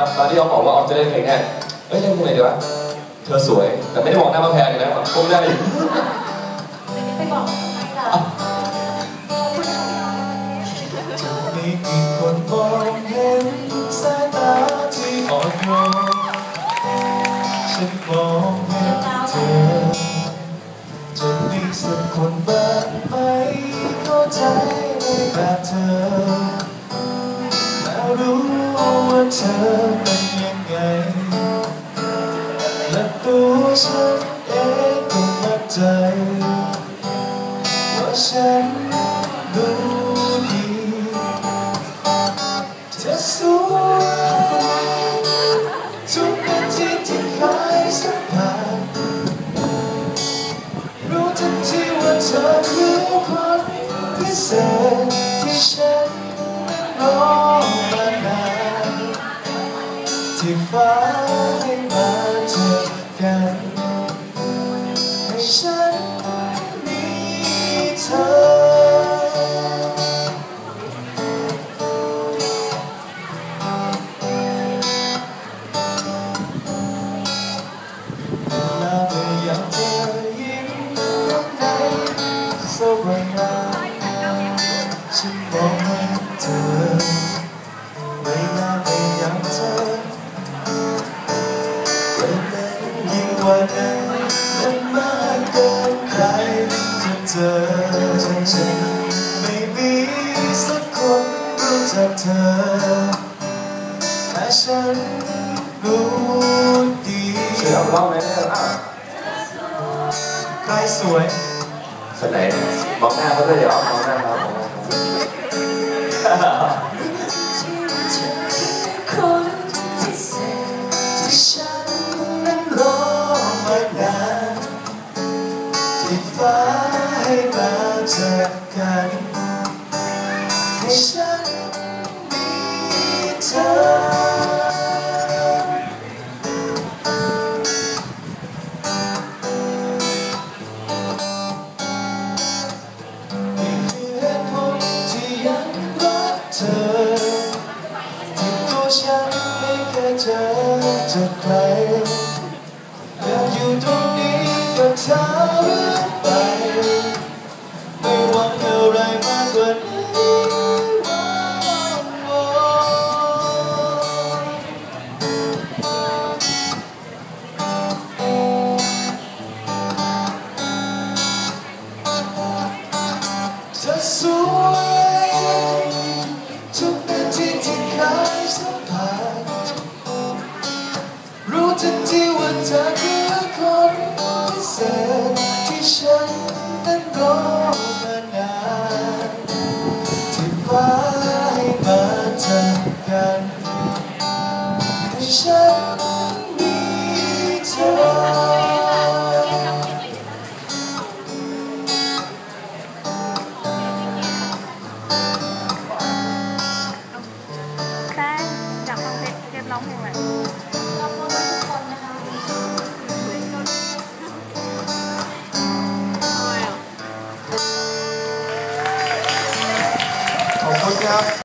อนตอนที่เขาบอกว่าออมจะเล่นเพลงเนี่ยเอ้ยเล่นเพลงไหนดีวะเธอสวยแต่ไม่ได้มองหน้ามาแพงเลยนะก้มหน้าอยู่ไปบอกใครล่ะมีกี่คนมองเห็นสายตาที่อ่อนโยนฉันมองเห็นเธอจะมีสักคนบ้างไหมเข้าใจในแบบเธอแล้วรู้ว่าเธอ และตัวฉันเองก็มั่นใจว่าฉันรู้ดีเธอสวยทุกนาทีที่เคยสัมผัสรู้ทันทีว่าเธอคือคนพิเศษ ฟ้าให้มาเจอกัน นรู้ดีเชื่อร้องไหมเนี่ยอะใครสวยคนไหนมองหน้าเขาด้วยเดี๋ยวมองหน้าเขามองหน้าเขาคนพิเศษที่ฉันนั้นรอมานานที่ฟ้าให้มาเจอกันให้ฉัน จากใครอยากอยู่ตรงนี้ก็เธอเรื่อยไป ไม่หวังอะไรมากกว่านี้ ทันที่ว่าเธอคือคนพิเศษที่ฉันนั้นรอมานานที่ฟ้าให้มาเจอกันให้ฉัน pareja.